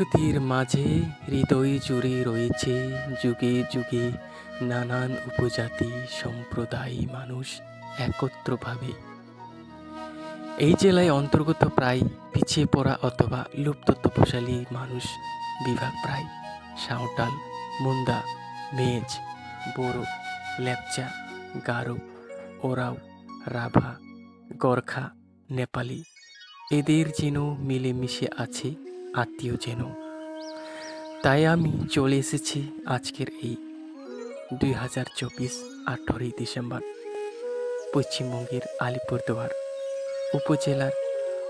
প্রকৃতির মাঝে হৃদয় জুড়ে রয়েছে যুগে যুগে নানান উপজাতি সম্প্রদায় মানুষ একত্রভাবে। এই জেলায় অন্তর্গত প্রায় পিছিয়ে পড়া অথবা লুপ্ত তপশালী মানুষ বিভাগ প্রায় সাঁওতাল, মুন্দা, মেজ বড়ো লেপচা, গারো, ওরাও, রাভা, গর্খা, নেপালি, এদের যেন মিলেমিশে আছে আত্মীয় যেন। তাই আমি চলে এসেছি আজকের এই দুই হাজার চব্বিশ আঠারোই ডিসেম্বর, পশ্চিমবঙ্গের আলিপুরদুয়ার উপজেলার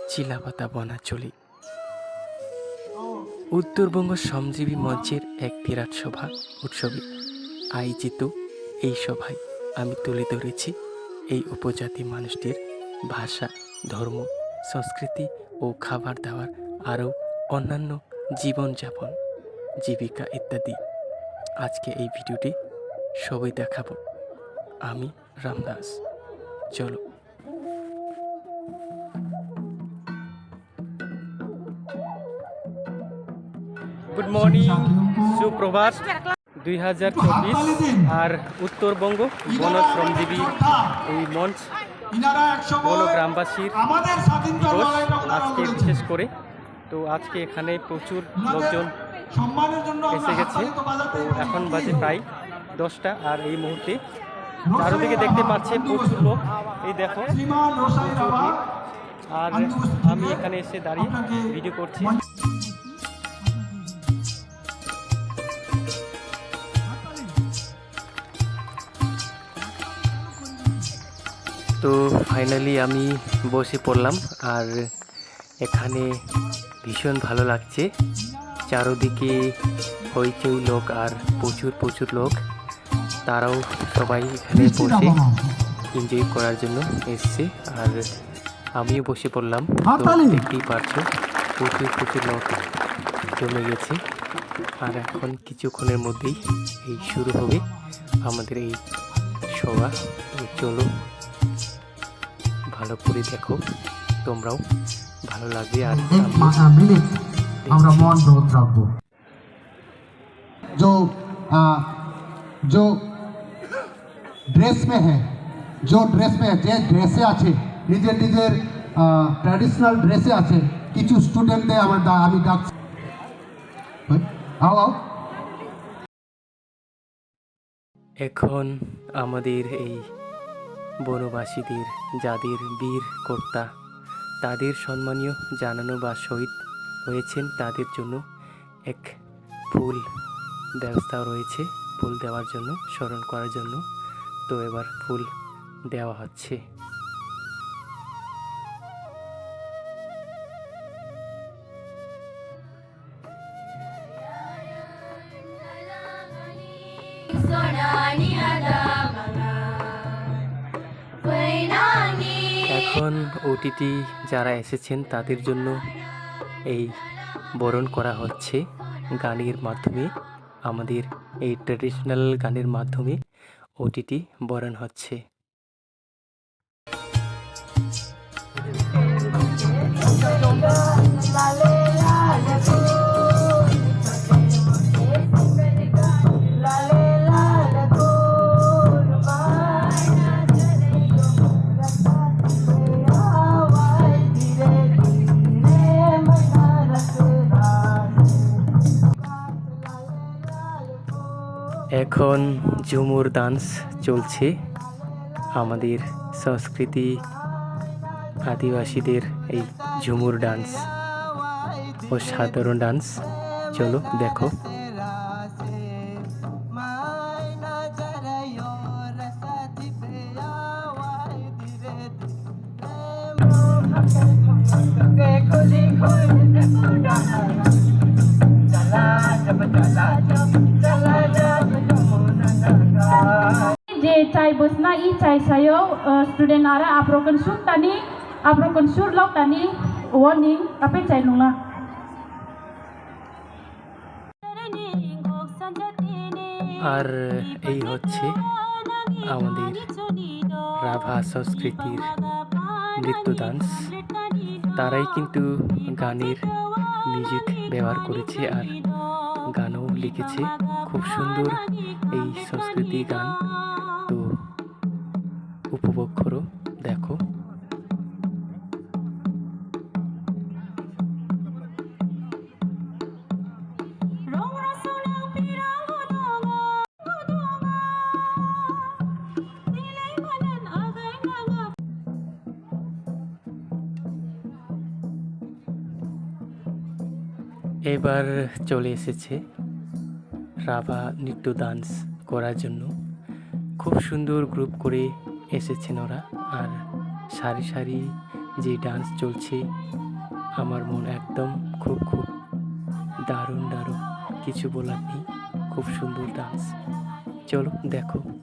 চিলাপাতা বনাচলে উত্তরবঙ্গ শ্রমজীবী মঞ্চের এক বিরাট সভা উৎসবে আয়োজিত এই সভায় আমি তুলে ধরেছি এই উপজাতি মানুষদের ভাষা, ধর্ম, সংস্কৃতি ও খাবার দাবার আরও অন্যান্য জীবনযাপন জীবিকা ইত্যাদি। আজকে এই ভিডিওটি সবাই দেখাবো। আমি রামদাস। চলো। গুড মর্নিং সুপ্রভাত। দুই হাজার চব্বিশ আর উত্তরবঙ্গ বন শ্রমজীবী এই মঞ্চ বন গ্রামবাসীর আজকে বিশেষ করে তো আজকে এখানে প্রচুর লোকজন এসে গেছে তো। এখন বাজে প্রায় দশটা আর এই মুহূর্তে চারদিকে দেখতে পাচ্ছে প্রচুর লোক এই দেখো। আর আমি এখানে এসে দাঁড়িয়ে ভিডিও করছি তো ফাইনালি আমি বসে পড়লাম আর এখানে ভীষণ ভালো লাগছে। চারদিকে হইচই লোক আর প্রচুর প্রচুর লোক। তারাও সবাই এখানে বসে এনজয় করার জন্য এসছে। আর আমিও বসে পড়লাম। তো দেখতেই পারছ প্রচুর প্রচুর লোক জমে গেছে। আর এখন কিছুক্ষণের মধ্যেই এই শুরু হবে আমাদের এই সভা চলো ভালো করে দেখো তোমরাও ভালো লাগবে আর एक আমিও मा- मिनट আমরা মন রোধ রাখবো जो आ, जो ড্রেস মে হ্যাঁ जो ড্রেস মে যে ড্রেসে আছে নিজের নিজের ট্র্যাডিশনাল ড্রেসে আছে কিছু স্টুডেন্টদের আমার ডা- আমি ডাকছি ওই, আও আও এখন আমাদের এই বনবাসীদের যাদের বীর কর্তা তাদের সম্মানীয় জানানো বা শহীদ হয়েছেন তাদের জন্য এক ফুল ব্যবস্থা রয়েছে, ফুল দেওয়ার জন্য, স্মরণ করার জন্য। তো এবার ফুল দেওয়া হচ্ছে। এখন ওটিটি যারা এসেছেন, তাদের জন্য এই বরণ করা হচ্ছে গানের মাধ্যমে। আমাদের এই ট্র্যাডিশনাল গানের মাধ্যমে ওটিটি বরণ হচ্ছে। এখন ঝুমুর ডান্স চলছে। আমাদের সংস্কৃতি আদিবাসীদের এই ঝুমুর ডান্স ও সাধারণ ডান্স। চলো দেখো। Uh, student ara aprokan sur tani aprokan sur lok tani. Warning apa chai nungla. আর এই হচ্ছে আমাদের রাভা সংস্কৃতির নৃত্য ডান্স তারাই কিন্তু গানের মিউজিক ব্যবহার করেছে আর গানও লিখেছে। খুব সুন্দর এই সংস্কৃতি গান। তো উপভোগ এবার চলে এসেছে রাভা নৃত্য ডান্স করার জন্য। খুব সুন্দর গ্রুপ করে এসেছেন ওরা। আর সারি সারি যে ডান্স চলছে, আমার মন একদম খুব খুব দারুণ দারুণ। কিছু বলার নেই, খুব সুন্দর ডান্স চলো, দেখো।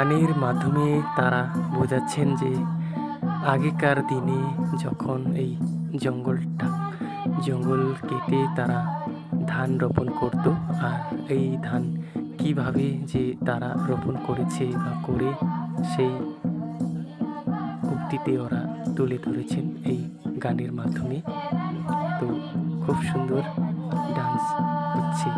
গানের মাধ্যমে তারা বোঝাচ্ছেন যে আগেকার দিনে যখন এই জঙ্গলটা, জঙ্গল কেটে তারা ধান রোপণ করত আর এই ধান কীভাবে যে তারা রোপণ করেছে বা করে, সেই উক্তিতে ওরা তুলে ধরেছেন এই গানের মাধ্যমে। তো খুব সুন্দর ডান্স হচ্ছে।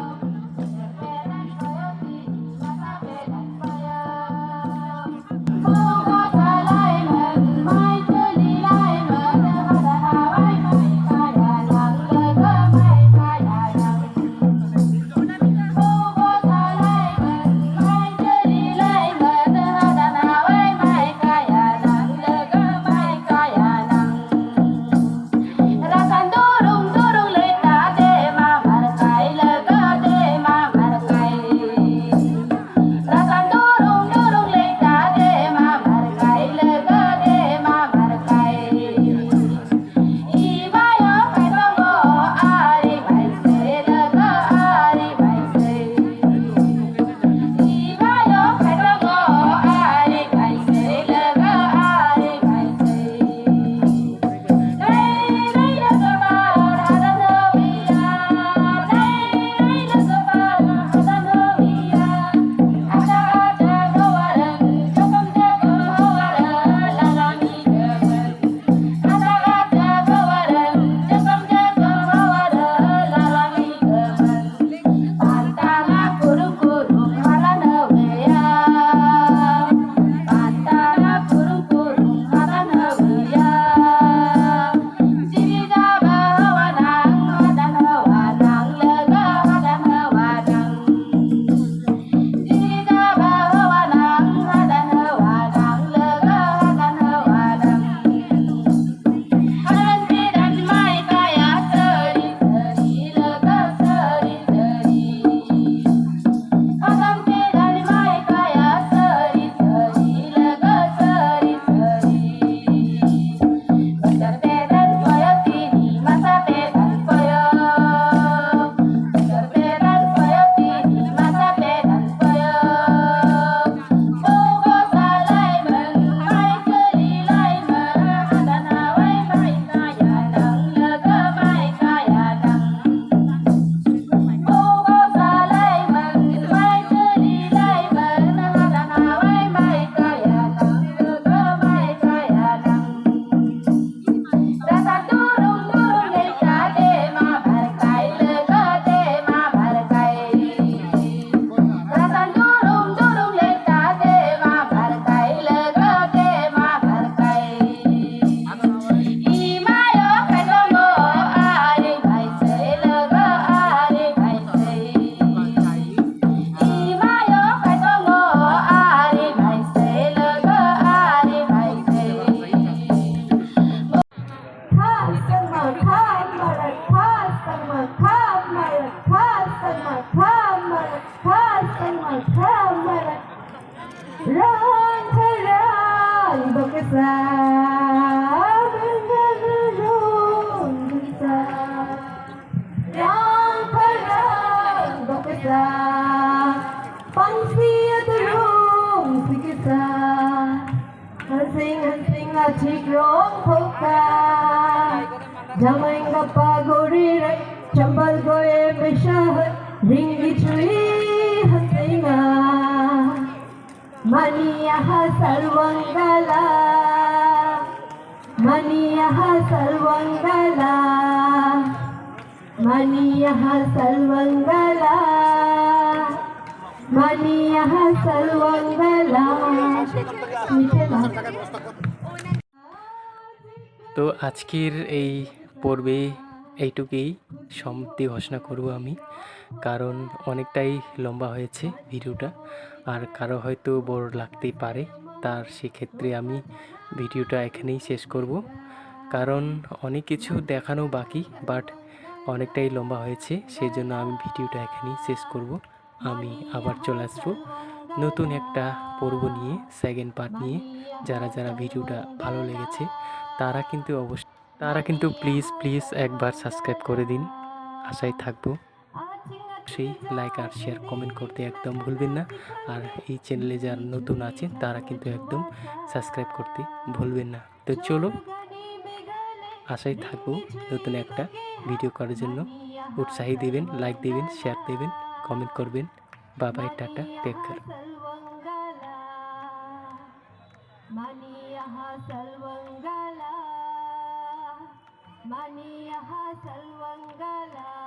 Pansi at rung, sige sa Hansing-hansing at sigrong pagkakas Hansing, hansing, achik rong poka. Jamay nga pagorire, chambal goye beshahat, ringi chui, hansinga. मनीयः सर्वङ्गला मनीयः सर्वङ्गला मनीयः सर्वङ्गला मनीयः सर्वङ्गला তো আজকের এই পর্বে এইটুকুই সমাপ্তি ঘোষণা করব আমি। কারণ অনেকটাই লম্বা হয়েছে ভিডিওটা। আর কারও হয়তো বোর লাগতেই পারে, তার সেক্ষেত্রে আমি ভিডিওটা এখানেই শেষ করব। কারণ অনেক কিছু দেখানো বাকি, বাট অনেকটাই লম্বা হয়েছে সেই জন্য আমি ভিডিওটা এখানেই শেষ করব। আমি আবার চলে আসব নতুন একটা পর্ব নিয়ে সেকেন্ড পার্ট নিয়ে। যারা যারা ভিডিওটা ভালো লেগেছে, তারা কিন্তু অবশ্যই তারা কিন্তু প্লিজ প্লিজ একবার সাবস্ক্রাইব করে দিন। আশায় থাকব। সেই লাইক আর শেয়ার কমেন্ট করতে একদম ভুলবেন না। আর এই চ্যানেলে যারা নতুন আছে, তারা কিন্তু একদম সাবস্ক্রাইব করতে ভুলবেন না। তো চলো, আশায় থাকব নতুন একটা ভিডিও করার জন্য। উৎসাহী দেবেন লাইক দেবেন শেয়ার দেবেন কমেন্ট করবেন। Babai tata take care Maniya ha salvangala.